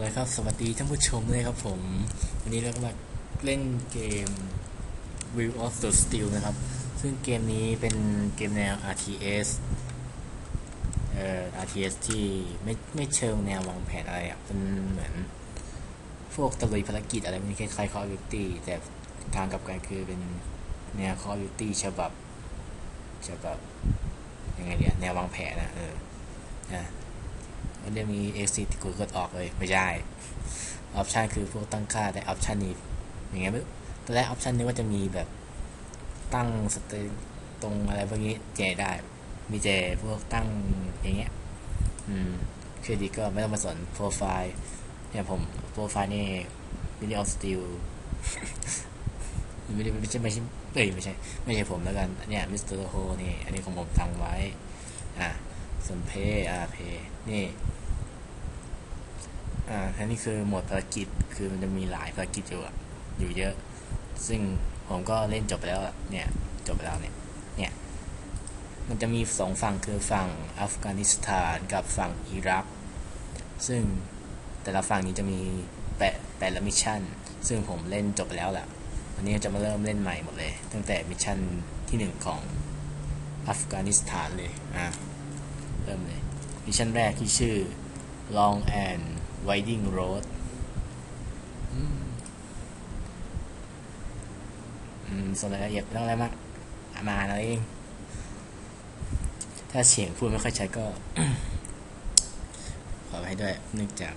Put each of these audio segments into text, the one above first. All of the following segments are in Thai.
เลยครับ สวัสดีท่านผู้ชมเลยครับผม วันนี้เราก็มาเล่นเกม Will of the Steel นะครับ ซึ่งเกมนี้เป็นเกมแนว RTS เอ่อ RTS ที่ไม่ไม่เชิงแนววางแผนอะไรอะเป็นเหมือน พวกตะลุยภารกิจอะไรพวกนี้คล้ายๆ Call of Duty แต่ทางกับกันคือเป็นแนว Call of Duty ฉบับฉบับยังไงเดียแนววางแผนนะเออนะ มันจะมี exit ที่กดกดออกเลย ไม่ใช่ออปชันคือพวกตั้งค่าแต่ออปชันนี้อย่างเงี้ยตอนแรกออปชันนี้ว่าจะมีแบบตั้งสเตตรงอะไรพวกนี้เจได้ มีเจพวกตั้งอย่างเงี้ย อืมเครดิตก็ไม่ต้องมาสนโปรไฟล์เนี่ยผมโปรไฟล์นี่ Mini of Steel ไม่ได้ไม่ใช่ไม่ใช่เอ้ยไม่ใช่ ไม่ใช่ผมแล้วกันเนี่ยมิสเตอร์โฮนี่ อันนี้ของผมตั้งไว้ อะ ส่วนเพย์อาเพย์นี่อ่าอันนี้คือโหมดภารกิจคือมันจะมีหลายภารกิจอยู่อยู่เยอะ ซึ่งผมก็เล่นจบไปแล้วเนี่ยจบไปแล้วเนี่ยเนี่ยมันจะมีสองฝั่งคือฝั่งอัฟกานิสถานกับฝั่งอิรัก ซึ่งแต่ละฝั่งนี้จะมีแปดแปดละมิชชั่น ซึ่งผมเล่นจบไปแล้วแหละวันนี้จะมาเริ่มเล่นใหม่หมดเลย ตั้งแต่มิชชั่นที่หนึ่งของอัฟกานิสถานเลยอะ เริ่มเลยมิชชั่นแรกที่ชื่อ Long and Winding Road อืมส่วนรายละเอียดไม่ต้องอะไรมากอะมาเราเอง ถ้าเสียงพูดไม่ค่อยชัดก็ ขอให้ด้วยเนื่องจาก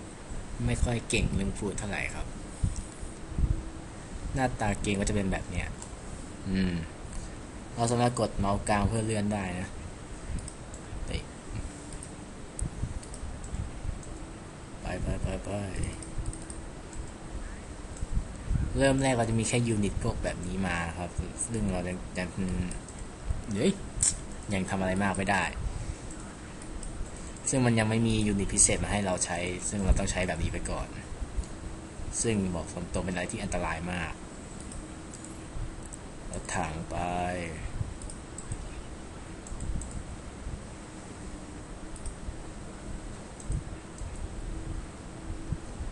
ไม่ค่อยเก่งเรื่องพูดเท่าไหร่ครับ หน้าตาเกมก็จะเป็นแบบเนี้ย อืม เราสามารถกดเมาส์กลางเพื่อเลื่อนได้นะ ไปไปไปไป เริ่มแรกเราจะมีแค่ยูนิตพวกแบบนี้มาครับ ซึ่งเรายังยังเฮ้ยยังทำอะไรมากไม่ได้ ซึ่งมันยังไม่มียูนิตพิเศษมาให้เราใช้ ซึ่งเราต้องใช้แบบนี้ไปก่อน ซึ่งบอกตรงๆเป็นอะไรที่อันตรายมากเราถังไป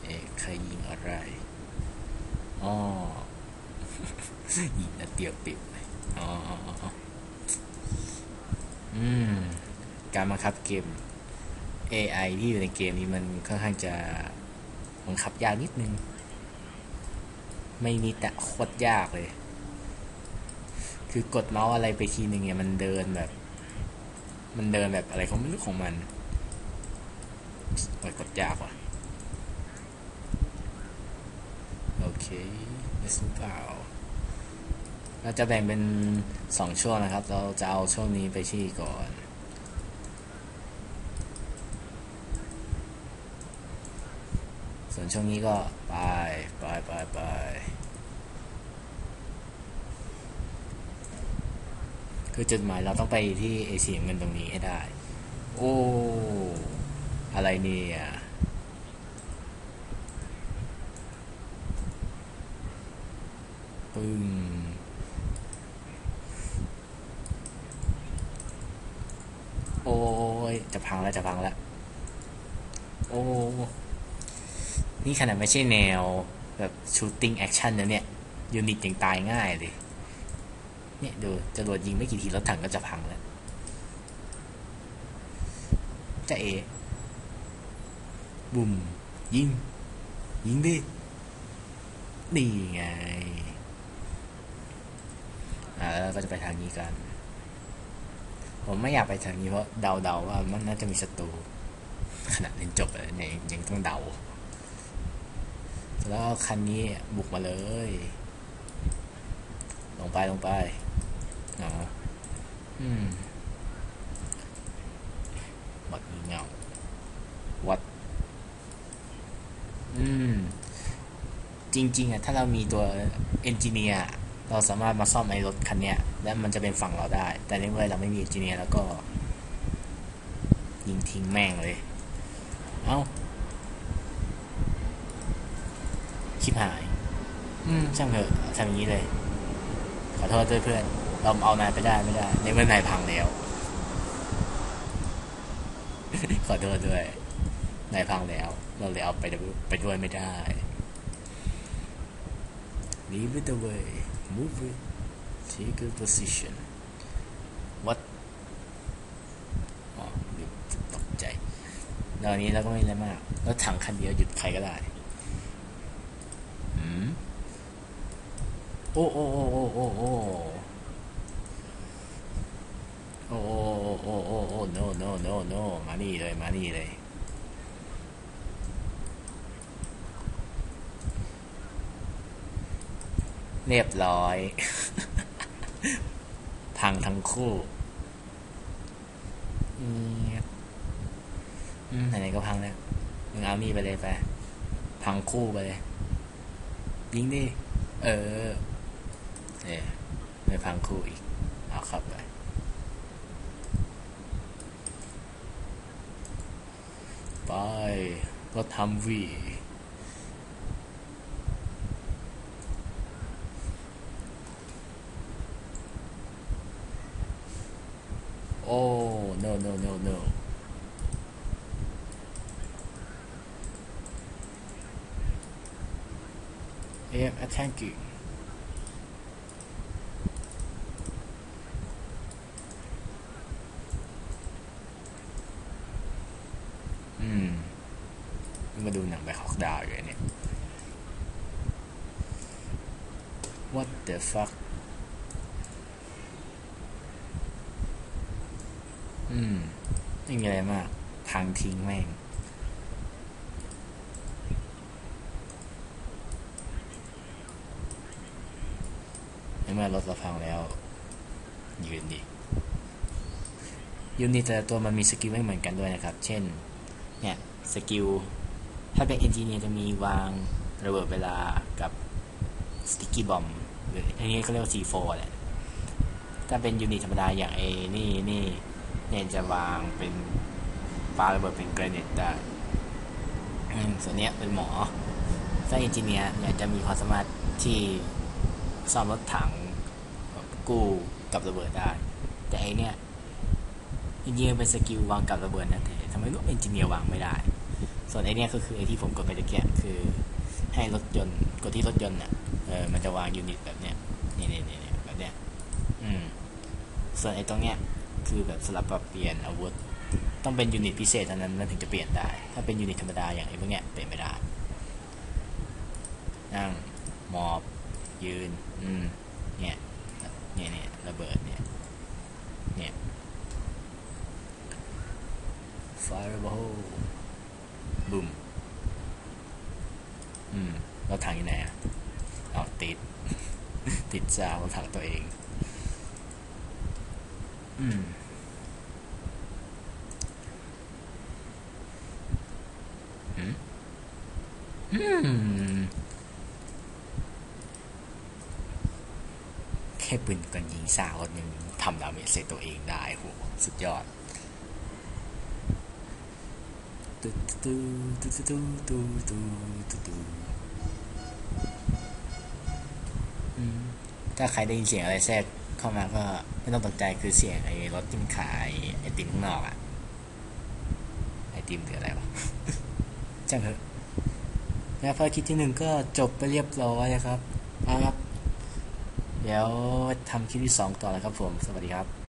เอ๊ะใครยิงอะไร อ๋อยินัดเดียวปิดอ๋ออ๋ออ๋ออืม การบังคับเกม AI ที่อยู่ในเกมนี้มันค่อนข้างจะบังคับยากนิดนึง ไม่นิดแต่โคตรยากเลย คือกดเมาส์อะไรไปทีนึงเนี่ยมันเดินแบบ มันเดินแบบอะไรเขาไม่รู้ของมันโอ้ยกดยากว่ะ โอ เคไม่สู้เปล่าเราจะแบ่งเป็นสองช่วงนะครับ เราจะเอาช่วงนี้ไปที่ก่อน ส่วนช่วงนี้ก็ไปไปไปไปคือจุดหมายเราต้องไปที่เอเชียเงินตรงนี้ให้ได้ โอ้ อะไรเนี่ย ปึ้งโอ้ยจะพังแล้วจะพังแล้ว โอ้ นี่ขนาดไม่ใช่แนว แบบชูตติ้งแอคชั่นนะเนี่ย ยูนิตยังตายง่ายเลย เนี่ยดูจะโดดยิงไม่กี่ทีรถถังก็จะพังแล้วจะเอ บุ่มยิง ยิงดิ นี่ไง อ่าแล้วเราก็จะไปทางนี้กัน ผมไม่อยากไปทางนี้เพราะเดาๆว่ามันน่าจะมีศัตรูขนาดเล่นจบแล้วเนี่ยยังต้องเดา แล้วคันนี้บุกมาเลย ลงไปลงไปอ๋ออืมวัดมีเงาวัด อืม จริง ๆอะถ้าเรามีตัวเอนจิเนียร์ เราสามารถมาซ่อมไอ้รถคันเนี้ยแล้วมันจะเป็นฝั่งเราได้ แต่ในเมื่อเราไม่มีเอนจิเนียร์แล้วก็ ยิงทิ้งแม่งเลย เอ้าชิบหาย อืมช่างเถอะทำอย่างนี้เลย ขอโทษด้วยเพื่อน เราเอานายไปได้ไม่ได้ ในเมื่อนายพังแล้ว ขอโทษด้วย นายพังแล้ว เราเลยเอาไปด้วยไปด้วยไม่ได้ leave it away move it take a position what อ๋อหยุดตกใจตอนนี้เราก็ไม่อะไรมากรถถังคันเดียวหยุดใครก็ได้อืมโอ้โอ้โอ้โอ้โอ้โอ้โอ้โอ้โอ้โอ้โอ้ no no no no มานี่เลย มานี่เลย เรียบร้อย พังทั้งคู่อืมอืมไหนๆก็พังแล้วมึงเอานี่ไปเลยไป พังคู่ไปเลย ยิงดิ เออ เนี่ยไม่พังคู่อีก เอาเข้าไป ไปรถทำวี โอ้ no no no no เอ็ม attacking อืมมาดูหนังไปฮอกดาวอยู่เนี่ย what the fuck อืม ไม่มีอะไรมากพังทิ้งแม่ง ในเมื่อรถเราพังแล้ว ยืนดิยูนิตแต่ตัวมันมีสกิลไม่เหมือนกันด้วยนะครับ เช่น เนี่ยสกิล ถ้าเป็นเอนจิเนียร์จะมีวางระเบิดเวลากับสติกกี้บอมหรืออันนี้เขาเรียกว่า C4 แหละ ถ้าเป็นยูนิตธรรมดาอย่างไอ้นี่นี่ เนี่ยจะวางเป็นปาระเบิดเป็นเกรเนตได้ส่วนเนี้ยเป็นหมอถ้าเอนจิเนียร์เนี่ยจะมีความสามารถที่ซ่อมรถถังกู้กับระเบิดได้ แต่ไอเนี่ยเอนจิเนียร์เป็นสกิลวางกับระเบิดนะแต่ทำไมลูกเอนจิเนียร์วางไม่ได้ ส่วนไอเนี่ยก็คือไอที่ผมกดไปตะเกียบคือให้รถยนต์กดที่รถยนต์เนี่ยเออมันจะวางยูนิตแบบเนี้ยนี่นี่นี่แบบเนี้ยอืมส่วนไอตรงเนี้ย คือแบบสลับปรับเปลี่ยนอาวุธ ต้องเป็นยูนิตพิเศษเท่านั้นมันถึงจะเปลี่ยนได้ ถ้าเป็นยูนิตธรรมดาอย่างไอ้พวกเนี้ยเปลี่ยนไม่ได้ นั่งหมอบ ยืน อืม เนี่ยเนี่ยเนี่ยระเบิดเนี่ย เนี่ย fireball บุมอืม เราถังอยู่ไหนอะเอาติด ติดจาวถังตัวเอง แค่ปืนกันยิงสาวยังทำดาเมจใส่ตัวเองได้โหสุดยอดตูตูตูตูตูตูตูตูถ้าใครได้ยินเสียงอะไรแทรก เข้ามาก็ไม่ต้องตกใจคือเสียงไอ้รถที่มันขายไอติมข้างนอกอะไอติมหรืออะไรวะจังเถอะและภารกิจที่หนึ่งก็จบไปเรียบร้อยนะครับเอาครับ เดี๋ยวทำคลิปที่สองต่อแล้วครับผม สวัสดีครับ